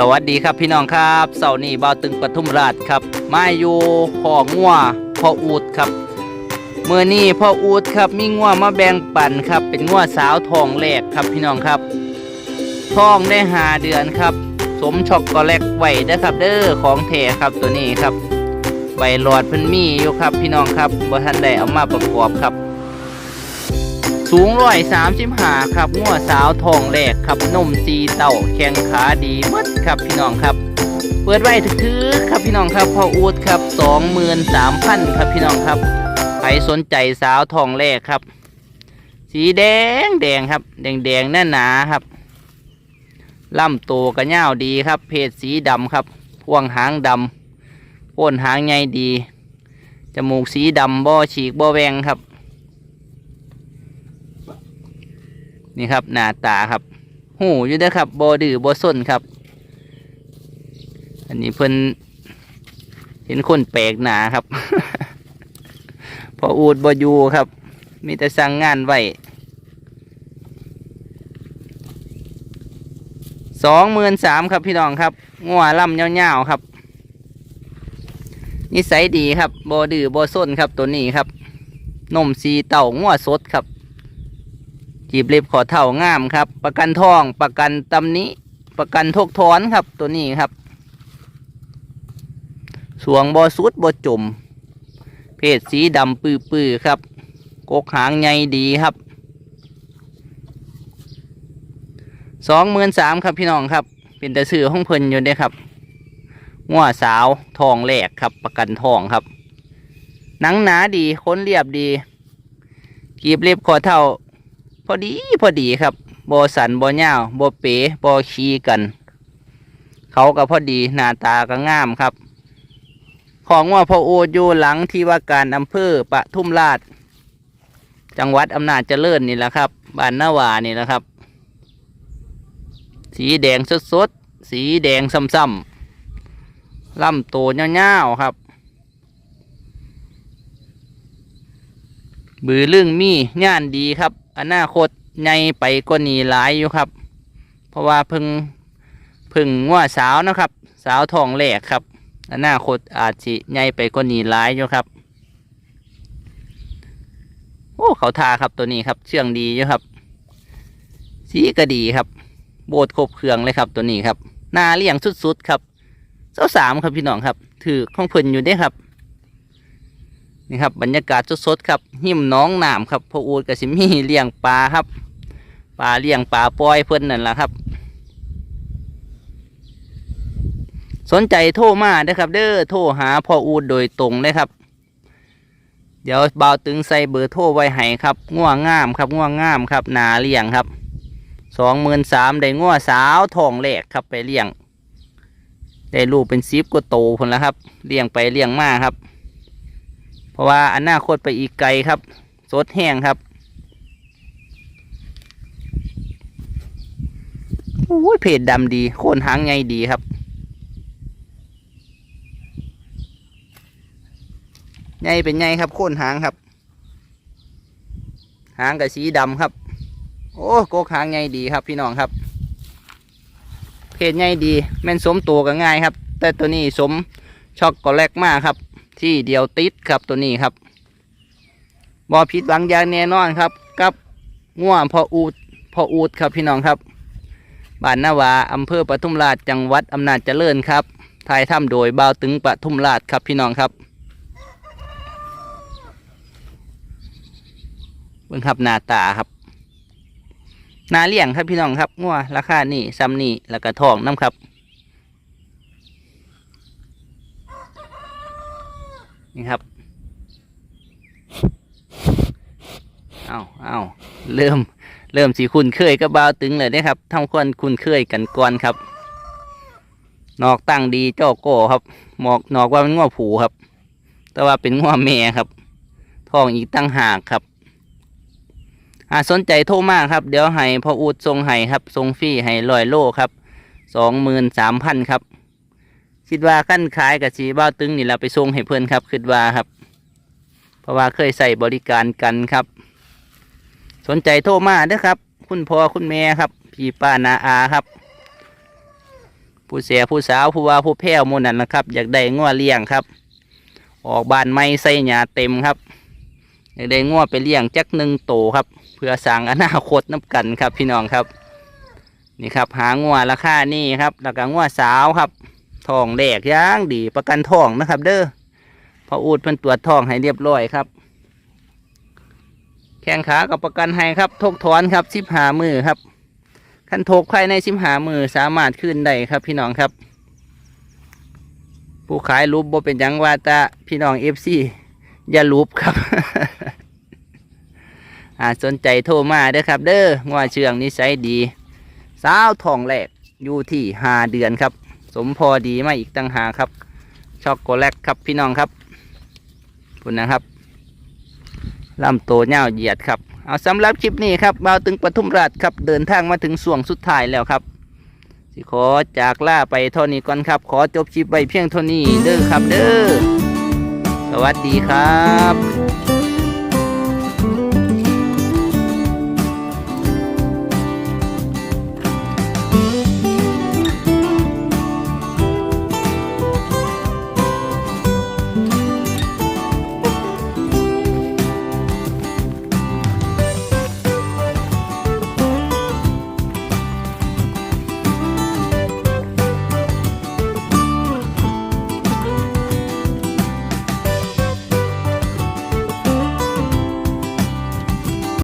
สวัสดีครับพี่น้องครับเสาร์นี้บ่าวตึงปทุมราชครับมาอยู่พ่องัวพ่ออูดครับเมื่อนี้พ่ออูดครับมีงัวมาแบ่งปันครับ เป็นงัวสาวทองแรกครับพี่น้องครับทองได้หาเดือนครับ สมช็อกโกแลตไหว้เด้ครับ เด้อของแท้ครับตัวนี้ครับใบหลอดเพิ่นมีอยู่ครับพี่น้องครับบ่ทันได้เอามาประกอบครับ สูงร้อยสามสิบหาครับงัวสาวทองแหลกครับนมซีเต่าแข้งขาดีหมดครับพี่น้องครับ เปิดไว้ถือครับพี่น้องครับพออูดครับสองหมื่นสามพันครับพี่น้องครับใครสนใจสาวทองแหลกครับ สีแดงแดงครับ แดงแดงๆหน้าหนาครับล่ำโตกระเง่าดีครับ เพศสีดำครับพวงหางดำโพ้นหางใหญ่ดีจมูกสีดำบ่อฉีกบ่อแวงครับ นี่ครับหน้าตาครับ หูอยู่ด้ครับบดื้อบส้นครับ อันนี้เพิ่นเห็นคนแปลกหนาครับ พออูดบอยู่ครับ มีแต่สั่งงานไว้สองหมื่นสามครับพี่น้องครับงัวล่ำเงาๆครับนิสัยดีครับบดื้อบส้นครับตัวนี้ครับนมสีเต่างัวสดครับ จีบเล็บขอเท่างามครับ ประกันทองประกันตำนี้ ประกันทกถอนครับตัวนี้ครับ สวงบอสุดบอจม เพศสีดำปื้อๆครับ กกหางใหญ่ดีครับสองหมื่นสามครับพี่น้องครับ เป็นแต่สื่อห้องเพลินอยู่เด้ครับงัวสาวทองแหลกครับ ประกันทองครับ หนังหนาดีค้นเรียบดี กีบเล็บขอเท่า พอดีพอดีครับบอสันบอยาวบอเป๋บอขี้กัน เขาก็พอดีหน้าตาก็งามครับ ของว่าพอโออยู่หลังที่ว่าการอำเภอปะทุมราช จังหวัดอำนาจเจริญนี่แหละครับบ้านนาวานี่แหละครับ สีแดงสดๆสีแดงซ้ำๆลำโตเงาๆครับบือลึ่องมีงานดีครับ อนาคตใหญ่ไปกว่านี้หลายอยู่ครับ เพราะว่าพึ่งพึ่งว่าสาวนะครับ สาวทองแหลกครับ อนาคตอาจสิใหญ่ไปกว่านี้หลายอยู่ครับ โอ้เขาทาครับตัวนี้ครับ เชื่องดีอยู่ครับ สีก็ดีครับ โบดครบเครื่องเลยครับตัวนี้ครับนาเลี้ยงสุดๆครับเจ้าสามครับพี่น้องครับ ถือของเพิ่นอยู่ด้ครับ นี่ครับบรรยากาศสดๆครับหิมน้องหน้ำครับพ่ออูดกับสิมีเลี้ยงปลาครับปลาเลี้ยงปลาปล่อยเพิ่อนนั่นแหละครับ สนใจโทรมาเด้อครับ เด้อโทรหาพ่ออูดโดยตรงเลยครับ เดี๋ยวบ่าวตึงใส่เบอร์โทรไว้ให้ครับง่วงงามครับง่วงงามครับหนาเลี้ยงครับสองหมื่นสามได้ง่วสาวทองแหลกครับไปเลี้ยง ได้ลูกเป็นซิปก็โตพนแล้วครับเลี้ยงไปเลี้ยงมาครับ ราะว่าอนาคตไปอีกไกลครับสดแห้งครับโอ้ยเพจดำดีโคนหางไงดีครับไงเป็นไงครับโคนหางครับ หางกับสีดำครับ โอ้โกกหางไงดีครับพี่น้องครับเพจไงดีแม่นสมตัวก็ง่ายครับ แต่ตัวนี้สมช็อกโกแลตมากครับ ที่เดียวติดครับตัวนี้ครับบอผิดหวังยางแน่นอนครับ กับง่วพออูดพออูดครับพี่น้องครับบ้านนาวาอำเภอปทุมราชจังหวัดอำนาจเจริญครับถ่ายทำโดยบ่าวตึงปทุมราชครับพี่น้องครับเบิ่งครับหน้าตาครับ นาเลี้ยงครับพี่น้องครับง่วราคานี่ซ้ำนี่แล้วก็ทองน้ำครับ นี่ครับเอาเอาเริ่ม เริ่มสีคุ้นเคยกับบาวตึงเลยนะครับทำควรคุ้นเคยกันก่อนครับ นอกตั้งดีเจ้าโก้ครับหมอกนอกว่าเป็นง้อผูครับ แต่ว่าเป็นง้อแม่ครับทองอีกตั้งหากครับหากสนใจโทรมาครับ เดี๋ยวให้พออูดทรงให้ครับทรงฟรีให้ลอยโลครับสองหมื่นสามพันครับ คิดว่าขั้นขายกับสีบ้าตึงนี่เราไปส่งให้เพื่อนครับคิดว่าครับ เพราะว่าเคยใส่บริการกันครับ สนใจโทรมาเด้อครับ คุณพ่อคุณแม่ครับ พี่ป้านาอาครับ ผู้เสียผู้สาวผู้ว่าผู้แพ้วมูนั่นนะครับ อยากได้งัวเลี้ยงครับ ออกบานไม้ใส่หญ้าเต็มครับอยากได้งัวไปเลี้ยงจักหนึ่งโตครับ เพื่อสร้างอนาคตน้ำกันครับ พี่น้องครับ นี่ครับ หางัวราคานี่ครับ แล้วก็งัวสาวครับ ทองแดกย่างดีประกันทองนะครับ เด้อพออูดเพิ่นตรวจทองให้เรียบร้อยครับ แข้งขากับประกันให้ครับทกถอนครับสิบหามือครับคันทกภายในสิบหามือสามารถขึ้นได้ครับ พี่น้องครับ ผู้ขายรูปบ่เป็นยังว่าต่พี่น้องเอฟซีอย่ารูปครับอ่าสนใจโทรมาเด้อครับ เด้อว่าเชื่องนิสัยดี สาวทองแหลกอยู่ที่หาเดือนครับ มพอดีมาอีกตั้งหากครับ ช็อกโกแลตครับพี่น้องครับคุณนะครับลำโตเง่าเหยียดครับ เอาสำหรับคลิปนี้ครับมาถึงปทุมราชครับ เดินทางมาถึงส่วงสุดท้ายแล้วครับสิขอจากล่าไปเท่านี้ก่อนครับ ขอจบคลิปไว้เพียงเท่านี้เด้อครับเด้อ สวัสดีครับ